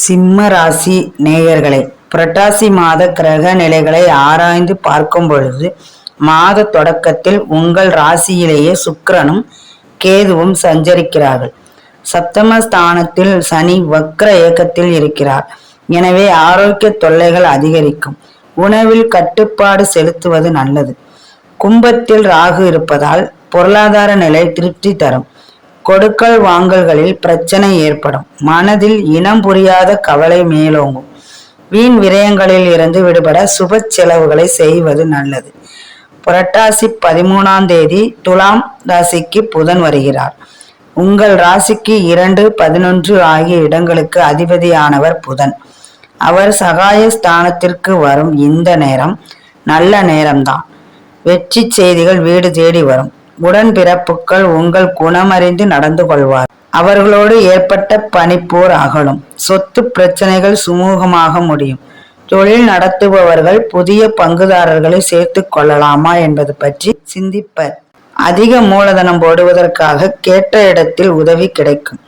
சிம்ம ராசி நேயர்களை புரட்டாசி மாத கிரக நிலைகளை ஆராய்ந்து பார்க்கும் பொழுது மாத தொடக்கத்தில் உங்கள் ராசியிலேயே சுக்கிரனும் கேதுவும் சஞ்சரிக்கிறார்கள். சப்தம ஸ்தானத்தில் சனி வக்ர இயக்கத்தில் இருக்கிறார். எனவே ஆரோக்கிய தொல்லைகள் அதிகரிக்கும். உணவில் கட்டுப்பாடு செலுத்துவது நல்லது. கும்பத்தில் ராகு இருப்பதால் பொருளாதார நிலை திருப்தி தரும். கொடுக்கல் வாங்கல்களில் பிரச்சனை ஏற்படும். மனதில் இனம் புரியாத கவலை மேலோங்கும். வீண் விரயங்களில் இருந்து விடுபட சுப செலவுகளை செய்வது நல்லது. புரட்டாசி பதிமூணாம் தேதி துலாம் ராசிக்கு புதன் வருகிறார். உங்கள் ராசிக்கு இரண்டு பதினொன்று ஆகிய இடங்களுக்கு அதிபதியானவர் புதன். அவர் சகாய ஸ்தானத்திற்கு வரும் இந்த நேரம் நல்ல நேரம்தான். வெற்றி செய்திகள் வீடு தேடி வரும். உடன்பிறப்புகள் உங்கள் குணமறிந்து நடந்து கொள்வார். அவர்களோடு ஏற்பட்ட பனிப்போர் அகலும். சொத்து பிரச்சனைகள் சுமூகமாக முடியும். தொழில் நடத்துபவர்கள் புதிய பங்குதாரர்களை சேர்த்து கொள்ளலாமா என்பது பற்றி சிந்திப்பர். அதிக மூலதனம் போடுவதற்காக கேட்ட இடத்தில் உதவி கிடைக்கும்.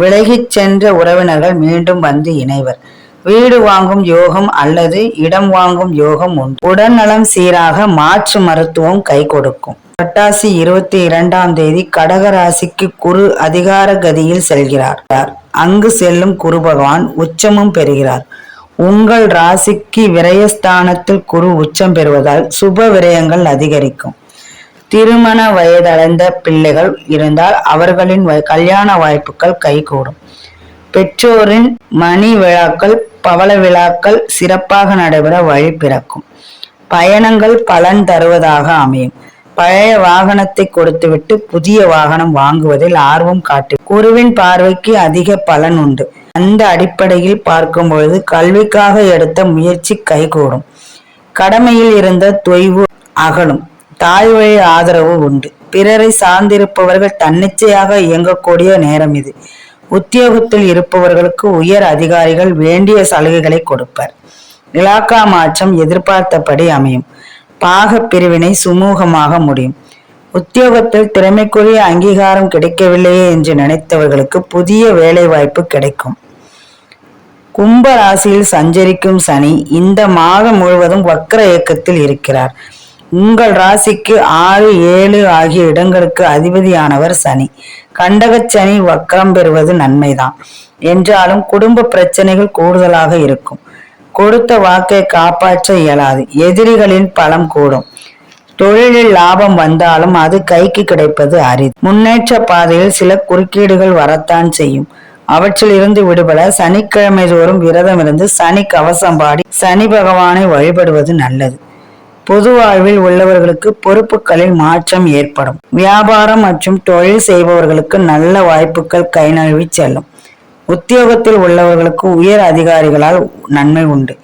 விலகிச் சென்ற உறவினர்கள் மீண்டும் வந்து இணைவர். வீடு வாங்கும் யோகம் அல்லது இடம் வாங்கும் யோகம் உண்டு. உடல்நலம் சீராக மாற்று மருத்துவம் கை கொடுக்கும். பட்டாசி இருபத்தி இரண்டாம் தேதி கடக ராசிக்கு குரு அதிகார கதியில் செல்கிறார். அங்கு செல்லும் குரு பகவான் உச்சமும் பெறுகிறார். உங்கள் ராசிக்கு விரயஸ்தானத்தில் குரு உச்சம் பெறுவதால் சுப விரயங்கள் அதிகரிக்கும். திருமண வயதடைந்த பிள்ளைகள் இருந்தால் அவர்களின் வ- கல்யாண வாய்ப்புகள் கைகூடும். பெற்றோரின் மணி விழாக்கள் பவள விழாக்கள் சிறப்பாக நடைபெற வழி பிறக்கும். பயணங்கள் பலன் தருவதாக அமையும். பழைய வாகனத்தை கொடுத்துவிட்டு புதிய வாகனம் வாங்குவதில் ஆர்வம் காட்டு குருவின் பார்வைக்கு அதிக பலன் உண்டு. அந்த அடிப்படையில் பார்க்கும் பொழுது கல்விக்காக எடுத்த முயற்சி கைகூடும். கடமையில் இருந்த தொய்வு அகலும். தாய் வழி ஆதரவு உண்டு. பிறரை சார்ந்திருப்பவர்கள் தன்னிச்சையாக இயங்கக்கூடிய நேரம் இது. உத்தியோகத்தில் இருப்பவர்களுக்கு உயர் அதிகாரிகள் வேண்டிய சலுகைகளை கொடுப்பர். இலாக்கா மாற்றம் எதிர்பார்த்தபடி அமையும். பாக பிரிவினை சுமூகமாக முடியும். உத்தியோகத்தில் திறமைக்குரிய அங்கீகாரம் கிடைக்கவில்லையே என்று நினைத்தவர்களுக்கு புதிய வேலை வாய்ப்பு கிடைக்கும். கும்ப ராசியில் சஞ்சரிக்கும் சனி இந்த மாதம் முழுவதும் வக்ர இயக்கத்தில் இருக்கிறார். உங்கள் ராசிக்கு ஆறு ஏழு ஆகிய இடங்களுக்கு அதிபதியானவர் சனி. கண்டகச் சனி வக்ரம் பெறுவது நன்மைதான். என்றாலும் குடும்ப பிரச்சனைகள் கூடுதலாக இருக்கும். கொடுத்த வாக்கை காப்பாற்ற இயலாது. எதிரிகளின் பலம் கூடும். தொழிலில் லாபம் வந்தாலும் அது கைக்கு கிடைப்பது அரிது. முன்னேற்ற பாதையில் சில குறுக்கீடுகள் வரத்தான் செய்யும். அவற்றில் இருந்து விடுபட சனிக்கிழமை தோறும் விரதம் இருந்து சனி கவசம் பாடி சனி பகவானை வழிபடுவது நல்லது. பொது வாழ்வில் உள்ளவர்களுக்கு பொறுப்புகளில் மாற்றம் ஏற்படும். வியாபாரம் மற்றும் தொழில் செய்பவர்களுக்கு நல்ல வாய்ப்புகள் கை நழுவி செல்லும். உத்தியோகத்தில் உள்ளவர்களுக்கு உயர் அதிகாரிகளால் நன்மை உண்டு.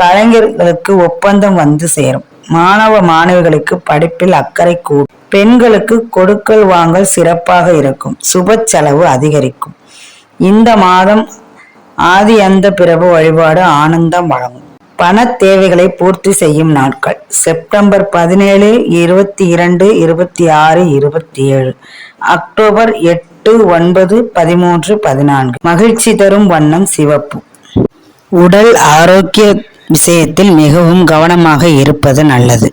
கலைஞர்களுக்கு ஒப்பந்தம் வந்து சேரும். மாணவ மாணவிகளுக்கு படிப்பில் அக்கறை கூடும். பெண்களுக்கு கொடுக்கல் வாங்கல் சிறப்பாக இருக்கும். சுப செலவு அதிகரிக்கும். இந்த மாதம் ஆதி அந்த பிரபு வழிபாடு ஆனந்தம் வழங்கும். பண தேவைகளை பூர்த்தி செய்யும் நாட்கள். செப்டம்பர் பதினேழு இருபத்தி இரண்டு இருபத்தி ஆறு இருபத்தி ஏழு. அக்டோபர் எட்டு எட்டு ஒன்பது பதிமூன்று பதினான்கு. மகிழ்ச்சி தரும் வண்ணம் சிவப்பு. உடல் ஆரோக்கிய விஷயத்தில் மிகவும் கவனமாக இருப்பது நல்லது.